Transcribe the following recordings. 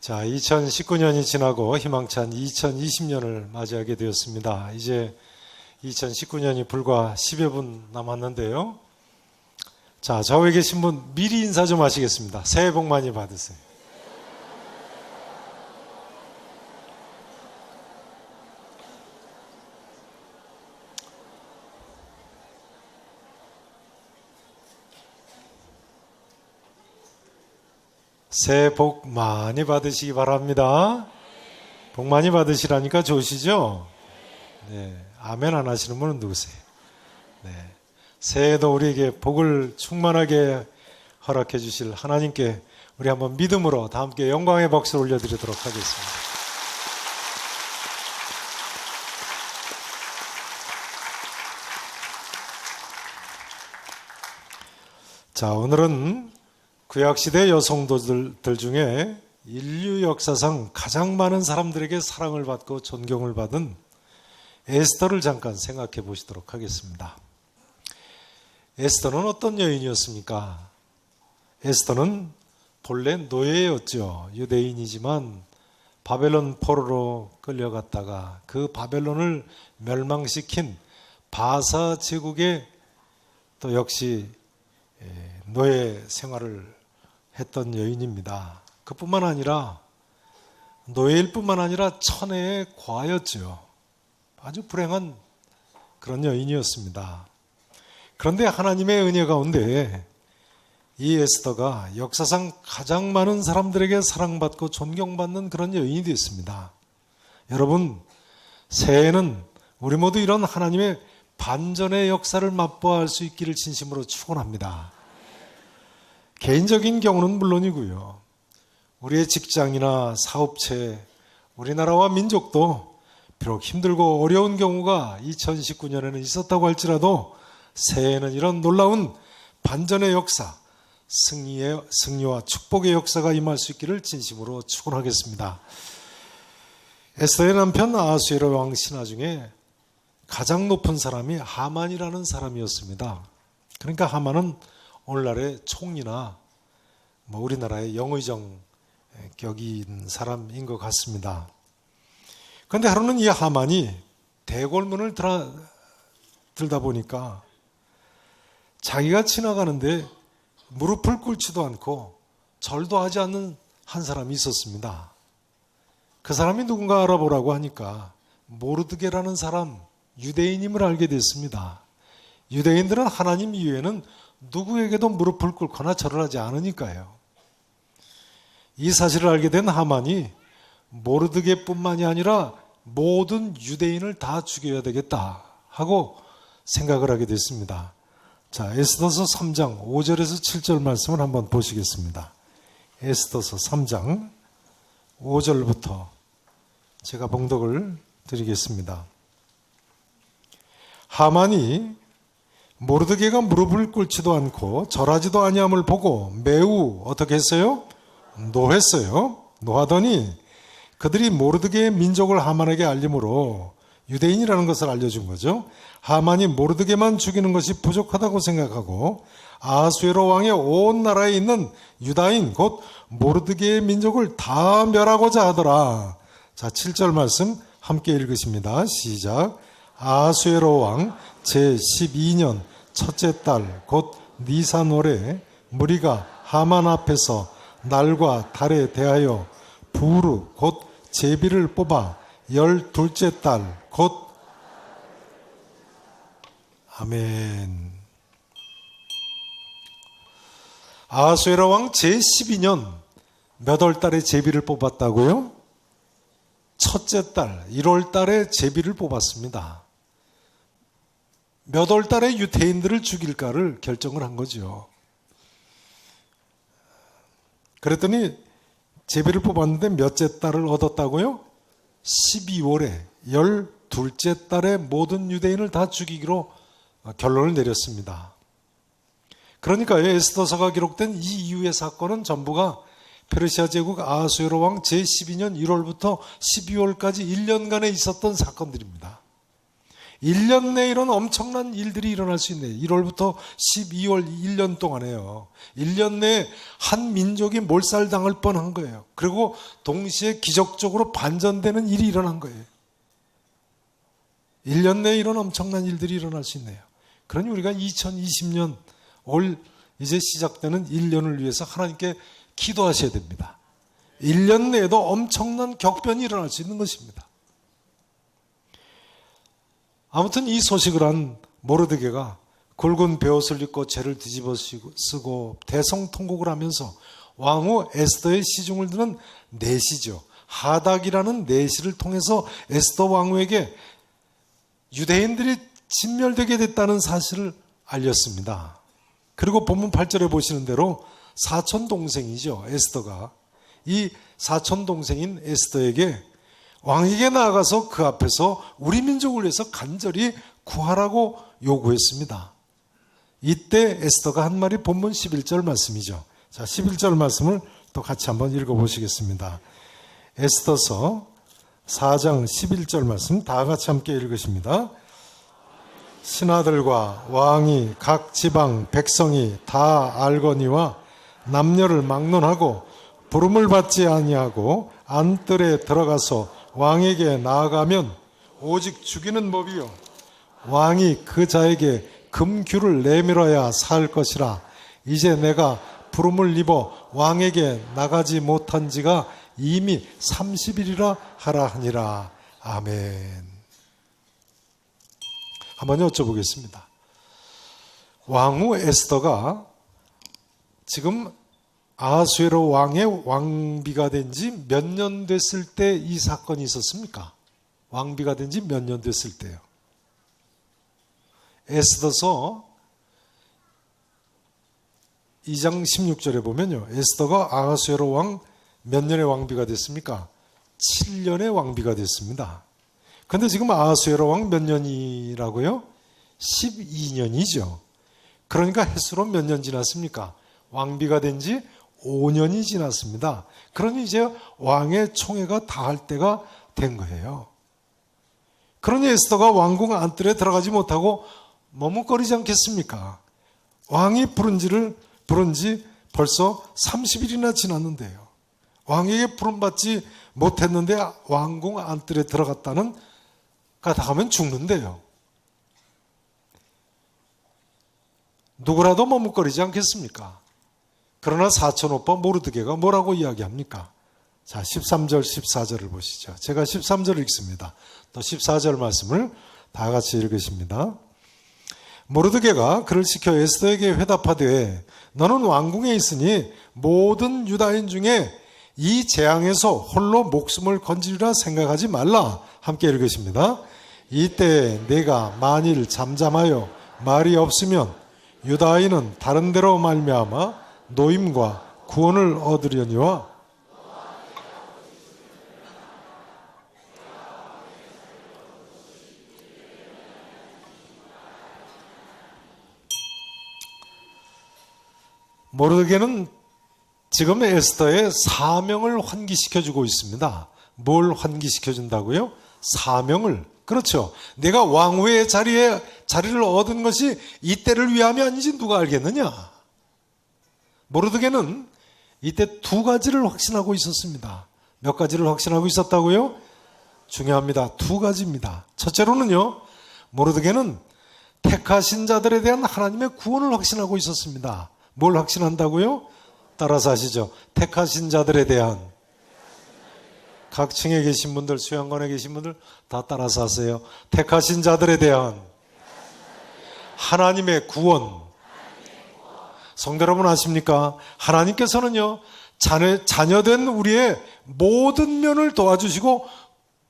자, 2019년이 지나고 희망찬 2020년을 맞이하게 되었습니다. 이제 2019년이 불과 10여 분 남았는데요. 자, 좌우에 계신 분 미리 인사 좀 하시겠습니다. 새해 복 많이 받으세요. 새해 복 많이 받으시기 바랍니다. 복 많이 받으시라니까 좋으시죠? 네. 아멘 안 하시는 분은 누구세요? 네. 새해에도 우리에게 복을 충만하게 허락해 주실 하나님께 우리 한번 믿음으로 다 함께 영광의 박수를 올려드리도록 하겠습니다. 자, 오늘은 구약시대 여성도들 중에 인류 역사상 가장 많은 사람들에게 사랑을 받고 존경을 받은 에스더를 잠깐 생각해 보시도록 하겠습니다. 에스더는 어떤 여인이었습니까? 에스더는 본래 노예였죠. 유대인이지만 바벨론 포로로 끌려갔다가 그 바벨론을 멸망시킨 바사 제국의 또 역시 노예 생활을 했던 여인입니다. 그뿐만 아니라 노예일 뿐만 아니라 천혜의 과였죠. 아주 불행한 그런 여인이었습니다. 그런데 하나님의 은혜 가운데 이 에스더가 역사상 가장 많은 사람들에게 사랑받고 존경받는 그런 여인이 됐습니다. 여러분, 새해에는 우리 모두 이런 하나님의 반전의 역사를 맛보아할 수 있기를 진심으로 축원합니다. 개인적인 경우는 물론이고요. 우리의 직장이나 사업체, 우리나라와 민족도 비록 힘들고 어려운 경우가 2019년에는 있었다고 할지라도 새해에는 이런 놀라운 반전의 역사, 승리의 승리와 축복의 역사가 임할 수 있기를 진심으로 축원하겠습니다. 에스더의 남편 아수에로 왕 신하 중에 가장 높은 사람이 하만이라는 사람이었습니다. 그러니까 하만은 오늘날의 총리나 뭐 우리나라의 영의정 격인 사람인 것 같습니다. 그런데 하루는 이 하만이 대궐문을 들어, 들다 보니까 자기가 지나가는데 무릎을 꿇지도 않고 절도 하지 않는 한 사람이 있었습니다. 그 사람이 누군가 알아보라고 하니까 모르드게라는 사람, 유대인임을 알게 됐습니다. 유대인들은 하나님 이외에는 누구에게도 무릎을 꿇거나 절을 하지 않으니까요. 이 사실을 알게 된 하만이 모르드게뿐만이 아니라 모든 유대인을 다 죽여야 되겠다 하고 생각을 하게 됐습니다. 자, 에스더서 3장 5절에서 7절 말씀을 한번 보시겠습니다. 에스더서 3장 5절부터 제가 봉독을 드리겠습니다. 하만이 모르드게가 무릎을 꿇지도 않고 절하지도 아니함을 보고 매우 어떻게 했어요? 노했어요. 노하더니 그들이 모르드게의 민족을 하만에게 알림으로 유대인이라는 것을 알려준 거죠. 하만이 모르드게만 죽이는 것이 부족하다고 생각하고 아수에로 왕의 온 나라에 있는 유다인 곧 모르드게의 민족을 다 멸하고자 하더라. 자, 7절 말씀 함께 읽으십니다. 시작. 아수에로 왕 제12년 첫째 달곧 니산월에 무리가 하만 앞에서 날과 달에 대하여 부르 곧 제비를 뽑아 열 둘째 달곧 아멘 아수에라 왕 제12년 몇 월 달에 제비를 뽑았다고요? 첫째 달 1월 달에 제비를 뽑았습니다. 몇 월 달에 유태인들을 죽일까를 결정을 한 거죠. 그랬더니 제비를 뽑았는데 몇째 달을 얻었다고요? 12월에 열 둘째 달에 모든 유대인을 다 죽이기로 결론을 내렸습니다. 그러니까 에스더서가 기록된 이 이후의 사건은 전부가 페르시아 제국 아수에로 왕 제12년 1월부터 12월까지 1년간에 있었던 사건들입니다. 1년 내에 이런 엄청난 일들이 일어날 수 있네. 1월부터 12월 1년 동안에요. 1년 내에 한 민족이 몰살당할 뻔한 거예요. 그리고 동시에 기적적으로 반전되는 일이 일어난 거예요. 1년 내에 이런 엄청난 일들이 일어날 수 있네요. 그러니 우리가 2020년 올 이제 시작되는 1년을 위해서 하나님께 기도하셔야 됩니다. 1년 내에도 엄청난 격변이 일어날 수 있는 것입니다. 아무튼 이 소식을 한 모르드게가 굵은 베옷을 입고 죄를 뒤집어 쓰고 대성통곡을 하면서 왕후 에스더의 시중을 드는 내시죠. 하닥이라는 내시를 통해서 에스더 왕후에게 유대인들이 진멸되게 됐다는 사실을 알렸습니다. 그리고 본문 8절에 보시는 대로 사촌 동생이죠. 에스더가 이 사촌 동생인 에스더에게 왕에게 나아가서 그 앞에서 우리 민족을 위해서 간절히 구하라고 요구했습니다. 이때 에스더가 한 말이 본문 11절 말씀이죠. 자, 11절 말씀을 또 같이 한번 읽어 보시겠습니다. 에스더서 4장 11절 말씀 다 같이 함께 읽으십니다. 신하들과 왕이 각 지방 백성이 다 알거니와 남녀를 막론하고 부름을 받지 아니하고 안뜰에 들어가서 왕에게 나아가면 오직 죽이는 법이요. 왕이 그 자에게 금규를 내밀어야 살 것이라. 이제 내가 부름을 입어 왕에게 나가지 못한 지가 이미 30일이라 하라 하니라. 아멘. 한번 여쭤보겠습니다. 왕후 에스더가 지금 아하수에로 왕의 왕비가 된 지 몇 년 됐을 때 이 사건이 있었습니까? 왕비가 된 지 몇 년 됐을 때요. 에스더서 2장 16절에 보면요. 에스더가 아하수에로 왕 몇 년의 왕비가 됐습니까? 7년의 왕비가 됐습니다. 근데 지금 아하수에로 왕 몇 년이라고요? 12년이죠. 그러니까 횟수로 몇 년 지났습니까? 왕비가 된 지 5년이 지났습니다. 그러니 이제 왕의 총회가 다 할 때가 된 거예요. 그러니 에스더가 왕궁 안뜰에 들어가지 못하고 머뭇거리지 않겠습니까? 왕이 부른지를 부른 지 벌써 30일이나 지났는데요. 왕에게 부름받지 못했는데 왕궁 안뜰에 들어갔다는 가다가면 죽는데요. 누구라도 머뭇거리지 않겠습니까? 그러나 사촌 오빠 모르드게가 뭐라고 이야기합니까? 자, 13절, 14절을 보시죠. 제가 13절을 읽습니다. 또 14절 말씀을 다 같이 읽으십니다. 모르드게가 그를 시켜 에스더에게 회답하되 너는 왕궁에 있으니 모든 유다인 중에 이 재앙에서 홀로 목숨을 건지리라 생각하지 말라. 함께 읽으십니다. 이때 내가 만일 잠잠하여 말이 없으면 유다인은 다른 데로 말미암아 노임과 구원을 얻으려니와 모르게는 지금 에스더의 사명을 환기시켜 주고 있습니다. 뭘 환기시켜 준다고요? 사명을. 그렇죠. 내가 왕후의 자리에, 자리를 얻은 것이 이 때를 위함이 아닌지 누가 알겠느냐? 모르드게는 이때 두 가지를 확신하고 있었습니다. 몇 가지를 확신하고 있었다고요? 중요합니다. 두 가지입니다. 첫째로는요, 모르드게는 택하신 자들에 대한 하나님의 구원을 확신하고 있었습니다. 뭘 확신한다고요? 따라서 하시죠. 택하신 자들에 대한 각 층에 계신 분들, 수양관에 계신 분들 다 따라서 하세요. 택하신 자들에 대한 하나님의 구원. 성도 여러분 아십니까? 하나님께서는요, 자녀, 자녀된 우리의 모든 면을 도와주시고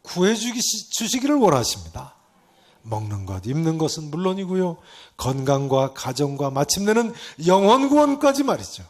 구해주시기를 원하십니다. 먹는 것, 입는 것은 물론이고요. 건강과 가정과 마침내는 영원 구원까지 말이죠.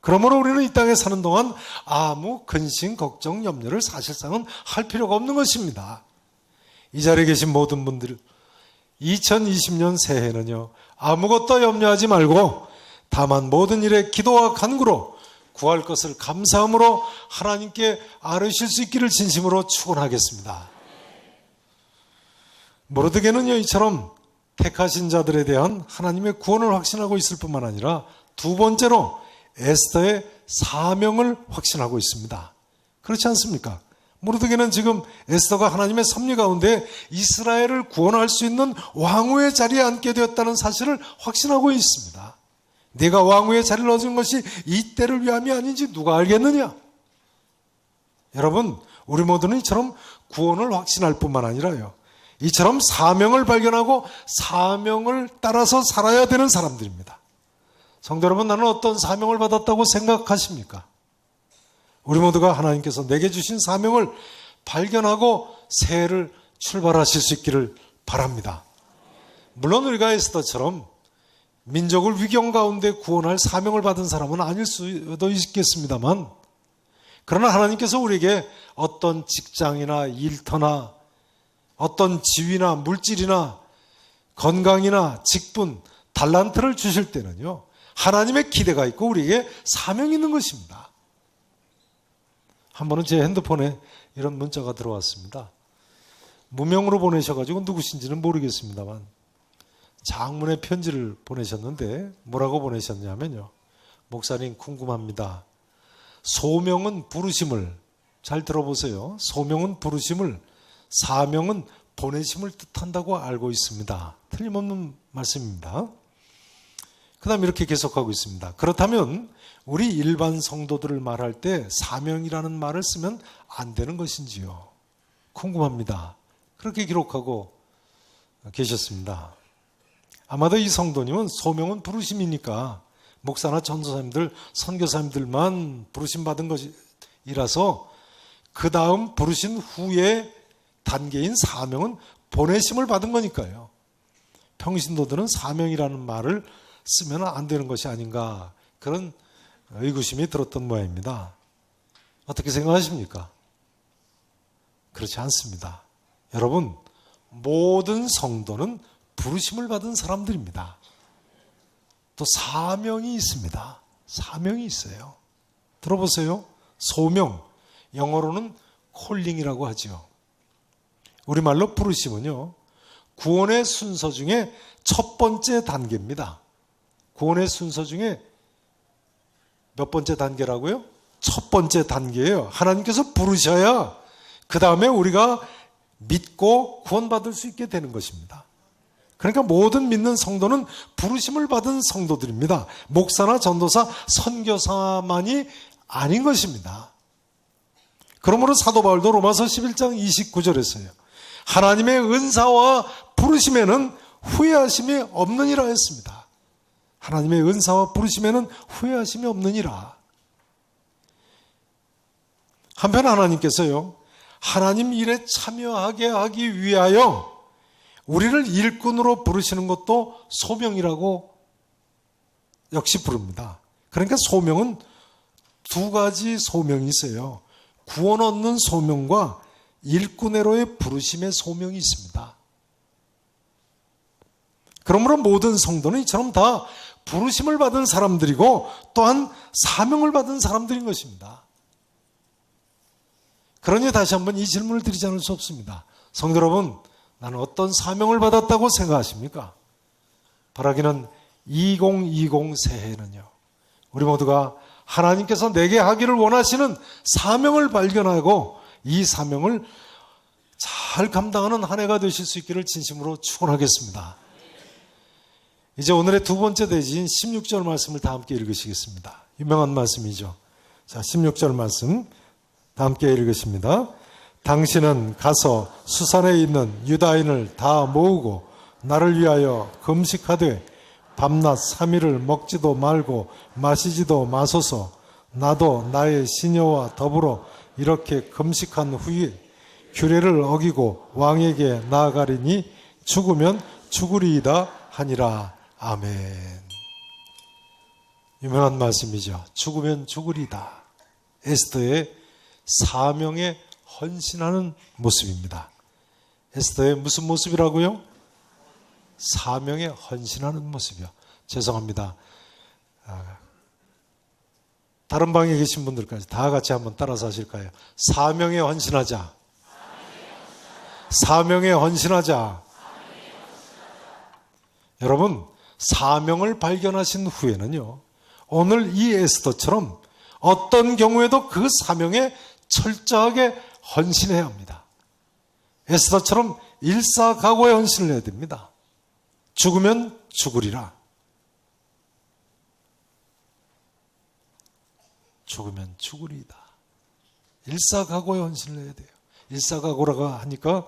그러므로 우리는 이 땅에 사는 동안 아무 근심, 걱정, 염려를 사실상은 할 필요가 없는 것입니다. 이 자리에 계신 모든 분들, 2020년 새해는요, 아무것도 염려하지 말고 다만 모든 일에 기도와 간구로 구할 것을 감사함으로 하나님께 아뢰실 수 있기를 진심으로 축원하겠습니다. 모르드게는요 이처럼 택하신 자들에 대한 하나님의 구원을 확신하고 있을 뿐만 아니라 두 번째로 에스더의 사명을 확신하고 있습니다. 그렇지 않습니까? 모르드게는 지금 에스더가 하나님의 섭리 가운데 이스라엘을 구원할 수 있는 왕후의 자리에 앉게 되었다는 사실을 확신하고 있습니다. 내가 왕후의 자리를 얻은 것이 이 때를 위함이 아닌지 누가 알겠느냐? 여러분, 우리 모두는 이처럼 구원을 확신할 뿐만 아니라요. 이처럼 사명을 발견하고 사명을 따라서 살아야 되는 사람들입니다. 성도 여러분, 나는 어떤 사명을 받았다고 생각하십니까? 우리 모두가 하나님께서 내게 주신 사명을 발견하고 새해를 출발하실 수 있기를 바랍니다. 물론 우리가 에스더처럼 민족을 위경 가운데 구원할 사명을 받은 사람은 아닐 수도 있겠습니다만, 그러나 하나님께서 우리에게 어떤 직장이나 일터나 어떤 지위나 물질이나 건강이나 직분, 달란트를 주실 때는요, 하나님의 기대가 있고 우리에게 사명이 있는 것입니다. 한 번은 제 핸드폰에 이런 문자가 들어왔습니다. 무명으로 보내셔가지고 누구신지는 모르겠습니다만, 장문의 편지를 보내셨는데, 뭐라고 보내셨냐면요. 목사님 궁금합니다. 소명은 부르심을, 잘 들어보세요. 소명은 부르심을, 사명은 보내심을 뜻한다고 알고 있습니다. 틀림없는 말씀입니다. 그 다음 이렇게 계속하고 있습니다. 그렇다면 우리 일반 성도들을 말할 때 사명이라는 말을 쓰면 안 되는 것인지요? 궁금합니다. 그렇게 기록하고 계셨습니다. 아마도 이 성도님은 소명은 부르심이니까 목사나 전도사님들, 선교사님들만 부르심 받은 것이라서 그 다음 부르신 후에 단계인 사명은 보내심을 받은 거니까요. 평신도들은 사명이라는 말을 쓰면 안 되는 것이 아닌가 그런 의구심이 들었던 모양입니다. 어떻게 생각하십니까? 그렇지 않습니다. 여러분, 모든 성도는 부르심을 받은 사람들입니다. 또 사명이 있습니다. 사명이 있어요. 들어보세요. 소명, 영어로는 콜링이라고 하죠. 우리말로 부르심은요, 구원의 순서 중에 첫 번째 단계입니다. 구원의 순서 중에 몇 번째 단계라고요? 첫 번째 단계예요. 하나님께서 부르셔야 그 다음에 우리가 믿고 구원받을 수 있게 되는 것입니다. 그러니까 모든 믿는 성도는 부르심을 받은 성도들입니다. 목사나 전도사, 선교사만이 아닌 것입니다. 그러므로 사도 바울도 로마서 11장 29절에서요. 하나님의 은사와 부르심에는 후회하심이 없느니라 했습니다. 하나님의 은사와 부르심에는 후회하심이 없느니라. 한편 하나님께서요, 하나님 일에 참여하게 하기 위하여 우리를 일꾼으로 부르시는 것도 소명이라고 역시 부릅니다. 그러니까 소명은 두 가지 소명이 있어요. 구원 얻는 소명과 일꾼으로의 부르심의 소명이 있습니다. 그러므로 모든 성도는 이처럼 다 부르심을 받은 사람들이고 또한 사명을 받은 사람들인 것입니다. 그러니 다시 한번 이 질문을 드리지 않을 수 없습니다. 성도 여러분, 나는 어떤 사명을 받았다고 생각하십니까? 바라기는 2020 새해는요. 우리 모두가 하나님께서 내게 하기를 원하시는 사명을 발견하고 이 사명을 잘 감당하는 한 해가 되실 수 있기를 진심으로 축원하겠습니다. 이제 오늘의 두 번째 대지인 16절 말씀을 다 함께 읽으시겠습니다. 유명한 말씀이죠. 자, 16절 말씀 다 함께 읽으십니다. 당신은 가서 수산에 있는 유다인을 다 모으고 나를 위하여 금식하되 밤낮 3일을 먹지도 말고 마시지도 마소서 나도 나의 시녀와 더불어 이렇게 금식한 후에 규례를 어기고 왕에게 나아가리니 죽으면 죽으리이다 하니라. 아멘. 유명한 말씀이죠. 죽으면 죽으리다. 에스더의 사명에 헌신하는 모습입니다. 에스더의 무슨 모습이라고요? 사명에 헌신하는 모습이요. 죄송합니다. 아, 다른 방에 계신 분들까지 다 같이 한번 따라서 하실까요? 사명에 헌신하자. 사명에 헌신하자. 여러분, 사명을 발견하신 후에는요, 오늘 이 에스더처럼 어떤 경우에도 그 사명에 철저하게 헌신해야 합니다. 에스더처럼 일사각오에 헌신을 해야 됩니다. 죽으면 죽으리라. 죽으면 죽으리다. 일사각오에 헌신을 해야 돼요. 일사각오라고 하니까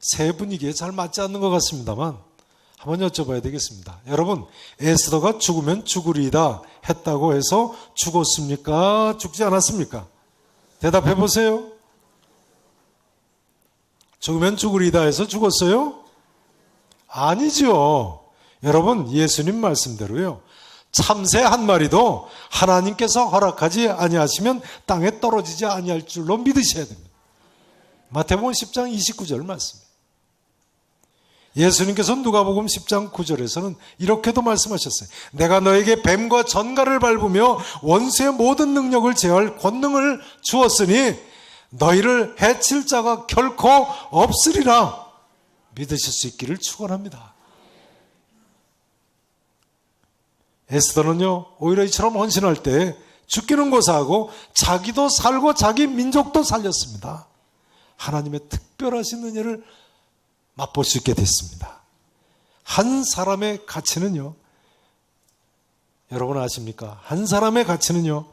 세 분위기에 잘 맞지 않는 것 같습니다만 한번 여쭤봐야 되겠습니다. 여러분, 에스더가 죽으면 죽으리다 했다고 해서 죽었습니까? 죽지 않았습니까? 대답해 보세요. 죽으면 죽으리다 해서 죽었어요? 아니죠. 여러분, 예수님 말씀대로요. 참새 한 마리도 하나님께서 허락하지 아니하시면 땅에 떨어지지 아니할 줄로 믿으셔야 됩니다. 마태복음 10장 29절 말씀. 예수님께서 누가복음 10장 9절에서는 이렇게도 말씀하셨어요. 내가 너에게 뱀과 전갈을 밟으며 원수의 모든 능력을 제어할 권능을 주었으니 너희를 해칠 자가 결코 없으리라 믿으실 수 있기를 축원합니다. 에스더는요 오히려 이처럼 헌신할 때 죽기는 고사하고 자기도 살고 자기 민족도 살렸습니다. 하나님의 특별하신 은혜를 맛볼 수 있게 됐습니다. 한 사람의 가치는요, 여러분 아십니까? 한 사람의 가치는요,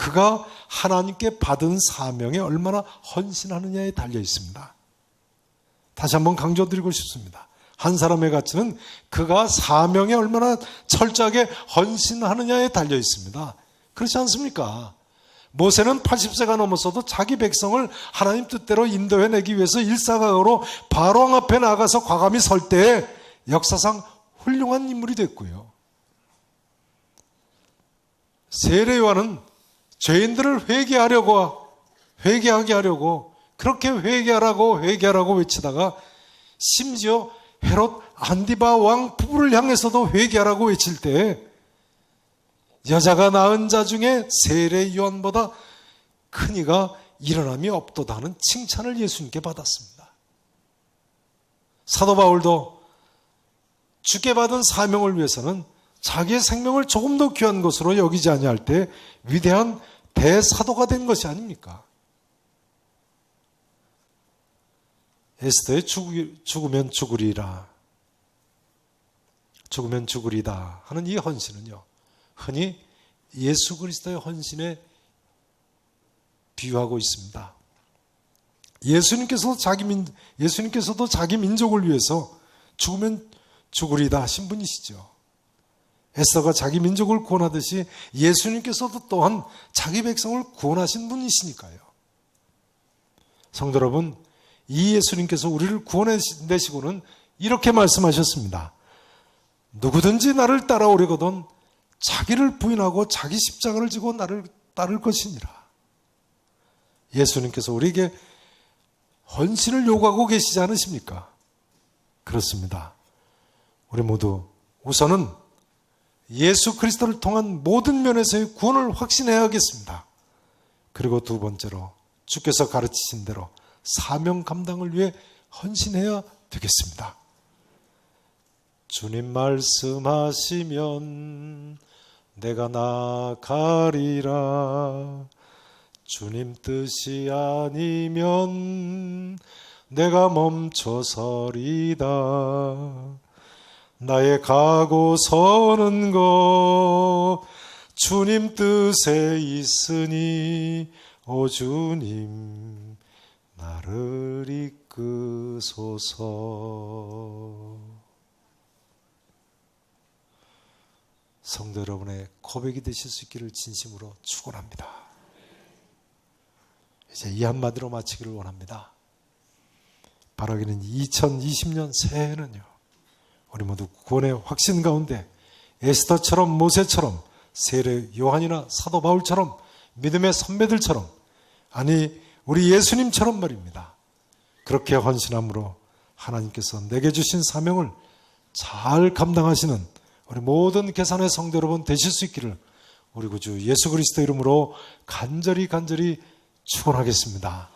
그가 하나님께 받은 사명에 얼마나 헌신하느냐에 달려 있습니다. 다시 한번 강조드리고 싶습니다. 한 사람의 가치는 그가 사명에 얼마나 철저하게 헌신하느냐에 달려 있습니다. 그렇지 않습니까? 모세는 80세가 넘었어도 자기 백성을 하나님 뜻대로 인도해내기 위해서 일사각오로 바로왕 앞에 나가서 과감히 설때 역사상 훌륭한 인물이 됐고요. 세례요한은 죄인들을 회개하려고 회개하게 하려고 그렇게 회개하라고 회개하라고 외치다가 심지어 헤롯 안디바 왕 부부를 향해서도 회개하라고 외칠 때 여자가 낳은 자 중에 세례 요한보다 큰 이가 일어남이 없도다는 칭찬을 예수님께 받았습니다. 사도 바울도 주께 받은 사명을 위해서는 자기의 생명을 조금 더 귀한 것으로 여기지 아니할 때 위대한 대사도가 된 것이 아닙니까? 에스더의 죽으면 죽으리라. 죽으면 죽으리다 하는 이 헌신은요. 흔히 예수 그리스도의 헌신에 비유하고 있습니다. 예수님께서도 자기 민 예수님께서도 자기 민족을 위해서 죽으면 죽으리다 하신 분이시죠. 에스더가 자기 민족을 구원하듯이 예수님께서도 또한 자기 백성을 구원하신 분이시니까요. 성도 여러분, 이 예수님께서 우리를 구원해내시고는 이렇게 말씀하셨습니다. 누구든지 나를 따라오려거든 자기를 부인하고 자기 십자가를 지고 나를 따를 것이니라. 예수님께서 우리에게 헌신을 요구하고 계시지 않으십니까? 그렇습니다. 우리 모두 우선은 예수 그리스도를 통한 모든 면에서의 구원을 확신해야겠습니다. 그리고 두 번째로 주께서 가르치신 대로 사명 감당을 위해 헌신해야 되겠습니다. 주님 말씀하시면 내가 나가리라. 주님 뜻이 아니면 내가 멈춰서리다. 나의 가고 서는 것 주님 뜻에 있으니 오 주님 나를 이끄소서. 성도 여러분의 고백이 되실 수 있기를 진심으로 축원합니다. 이제 이 한마디로 마치기를 원합니다. 바라기는 2020년 새해는요. 우리 모두 구원의 확신 가운데 에스더처럼 모세처럼 세례 요한이나 사도 바울처럼 믿음의 선배들처럼 아니 우리 예수님처럼 말입니다. 그렇게 헌신함으로 하나님께서 내게 주신 사명을 잘 감당하시는 우리 모든 계산의 성도 여러분 되실 수 있기를 우리 구주 예수 그리스도 이름으로 간절히 간절히 축원하겠습니다.